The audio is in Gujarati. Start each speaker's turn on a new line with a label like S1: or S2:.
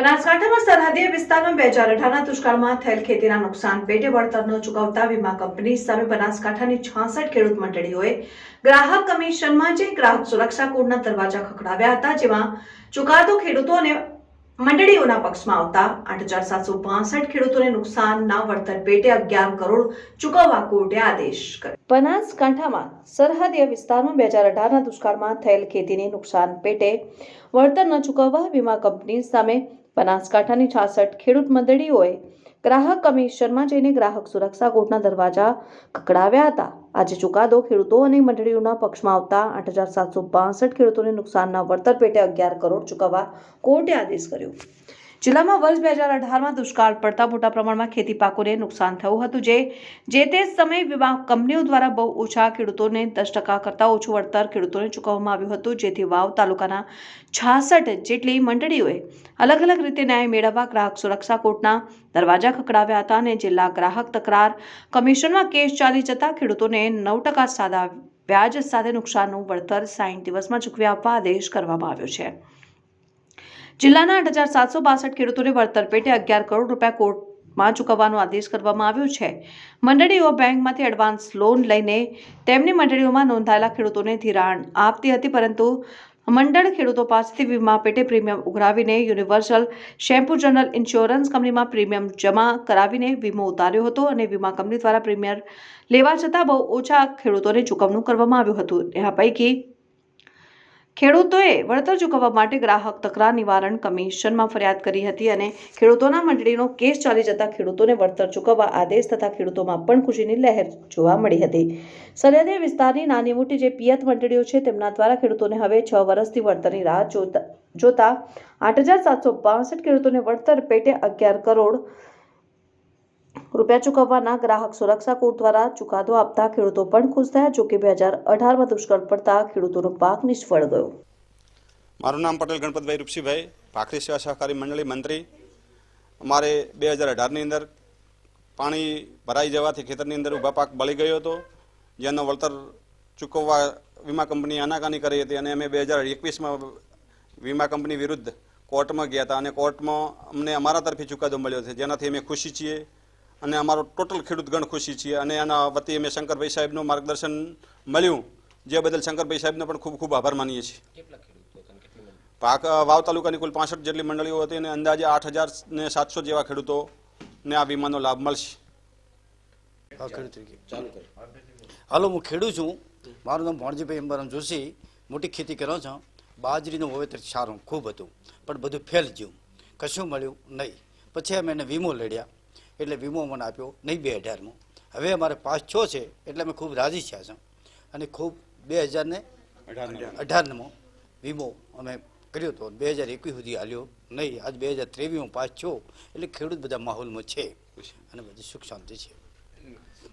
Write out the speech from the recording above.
S1: બનાસકાંઠામાં સરહદીય વિસ્તારમાં બે હજાર અઢારના દુષ્કાળમાં થયેલ ખેતીના નુકસાન પેટે વળતર ચૂકવતા વીમા કંપની સામે બનાસકાંઠાની છાસઠ ખેડૂત મંડળીઓએ ગ્રાહક કમિશનમાં જે ગ્રાહક સુરક્ષા કોડના દરવાજા ખખડાવ્યા હતા, જેમાં ચુકાદો ખેડૂતો અને મંડળીઓના પક્ષમાં આવતા આઠ હજાર સાતસો પાસઠ ખેડૂતોને નુકસાનના વળતર પેટે અગિયાર કરોડ ચૂકવવા કોર્ટે આદેશ કર્યો. બનાસકાંઠામાં સરહદીય વિસ્તારમાં બે હજાર અઢારના દુષ્કાળમાં થયેલ ખેતીને નુકસાન પેટે વળતર ન ચૂકવવા વીમા કંપની સામે બનાસકાંઠાની છાસઠ ખેડૂત મંડળીઓએ ગ્રાહક કમિશનમાં જઈને ગ્રાહક સુરક્ષા કોર્ટના દરવાજા ખકડાવ્યા હતા. આજે ચુકાદો ખેડૂતો અને મંડળીઓના પક્ષમાં આવતા આઠ હજાર સાતસો ખેડૂતોને નુકસાનના વળતર પેટે અગિયાર કરોડ ચૂકવવા કોર્ટે આદેશ કર્યો. જિલ્લામાં વર્ષ બે હજાર અઢારમાં દુષ્કાળ પડતા મોટા પ્રમાણમાં ખેતી પાકોને નુકસાન થયું હતું. જે જે તે સમયે વીમા કંપનીઓ દ્વારા બહુ ઓછા ખેડૂતોને દસ ટકા કરતાં ઓછું વળતર ખેડૂતોને ચૂકવવામાં આવ્યું હતું. જેથી વાવ તાલુકાના છાસઠ જેટલી મંડળીઓએ અલગ અલગ રીતે ન્યાય મેળવવા ગ્રાહક સુરક્ષા કોર્ટના દરવાજા ખખડાવ્યા હતા અને જિલ્લા ગ્રાહક તકરાર કમિશનમાં કેસ ચાલી જતા ખેડૂતોને નવ ટકા સાદા વ્યાજ સાથે નુકસાનનું વળતર સાઠ દિવસમાં ચૂકવી આપવા આદેશ કરવામાં આવ્યો છે. જિલ્લાના આઠ હજાર સાતસો બાસઠ ખેડૂતોને વળતર પેટે અગિયાર કરોડ રૂપિયા કોર્ટમાં ચૂકવવાનો આદેશ કરવામાં આવ્યો છે. મંડળીઓ બેંકમાંથી એડવાન્સ લોન લઈને તેમની મંડળીઓમાં નોંધાયેલા ખેડૂતોને ધિરાણ આપતી હતી, પરંતુ મંડળ ખેડૂતો પાસેથી વીમા પેટે પ્રીમિયમ ઉઘરાવીને યુનિવર્સલ શેમ્પુ જનરલ ઇન્સ્યોરન્સ કંપનીમાં પ્રીમિયમ જમા કરાવીને વીમો ઉતાર્યો હતો અને વીમા કંપની દ્વારા પ્રીમિયમ લેવા છતાં બહુ ઓછા ખેડૂતોને ચૂકવણું કરવામાં આવ્યું હતું. આ પૈકી ખેડૂતોએ વળતર ચૂકવવા માટે ગ્રાહક તકરાર નિવારણ કમિશનમાં ફરિયાદ કરી હતી અને ખેડૂતોના મંડળીનો કેસ ચાલી જતા ખેડૂતોને વળતર ચૂકવવા આદેશ તથા ખેડૂતોમાં પણ ખુશીની લહેર જોવા મળી હતી. સરહદી વિસ્તારની નાની મોટી જે પિયત મંડળીઓ છે, તેમના દ્વારા ખેડૂતોને હવે છ વર્ષથી વળતરની રાહ જોતા જોતા આઠ હજાર સાતસો ખેડૂતોને વળતર પેટે અગિયાર કરોડ રૂપિયા ચૂકવવાના ગ્રાહક સુરક્ષા કોર્ટ દ્વારા ચુકાદો આપતા ખેડૂતો પણ ખુશ થયા, જોકે બે હજાર અઢારમાં દુષ્કાળ પડતા ખેડૂતોનો પાક નિષ્ફળ ગયો.
S2: મારું નામ પટેલ ગણપતભાઈ રૂપસીભાઈ ભાખરી સેવા સહકારી મંડળી મંત્રી. અમારે બે હજાર અઢારની અંદર પાણી ભરાઈ જવાથી ખેતરની અંદર ઊભા પાક બળી ગયો હતો. જેનો વળતર ચૂકવવા વીમા કંપની આનાકાની કરી હતી અને અમે બે હજાર એકવીસમાં વીમા કંપની વિરુદ્ધ કોર્ટમાં ગયા હતા અને કોર્ટમાં અમને અમારા તરફી ચુકાદો મળ્યો છે. જેનાથી અમે ખુશી છીએ. અને અમારો ટોટલ ખેડૂત ગણ ખુશી છીએ. અને આના વતી અમે શંકરભાઈ સાહેબનું માર્ગદર્શન મળ્યું. જે બદલ શંકરભાઈ સાહેબને પણ ખૂબ ખૂબ આભાર માનીએ છીએ. પાક વાવ તાલુકાની કુલ પાસઠ જેટલી મંડળીઓ હતી અને અંદાજે આઠ હજાર ને સાતસો જેવા ખેડૂતોને આ વીમાનો લાભ મળશે.
S3: હાલો હું ખેડૂત છું. મારું નામ ભણજીભાઈ અંબારામ જોશી. મોટી ખેતી કરો છો. બાજરીનું વાવેતર સારું ખૂબ હતું. પણ બધું ફેલ ગયું. કશું મળ્યું નહીં. પછી અમે એને વીમો લડ્યા. એટલે વીમો મને આપ્યો નહીં બે હજારમાં હવે અમારે પાંચ છ છે એટલે અમે ખૂબ રાજી થયા છે. અને ખૂબ બે હજારને અઢારમાં. વીમો અમે કર્યો હતો. બે હજાર એકવીસ સુધી હાલ્યો. નહીં આજ બે હજાર ત્રેવીસમાં પાંચ છો. એટલે ખેડૂત બધા માહોલમાં છે. અને બધી સુખ શાંતિ છે.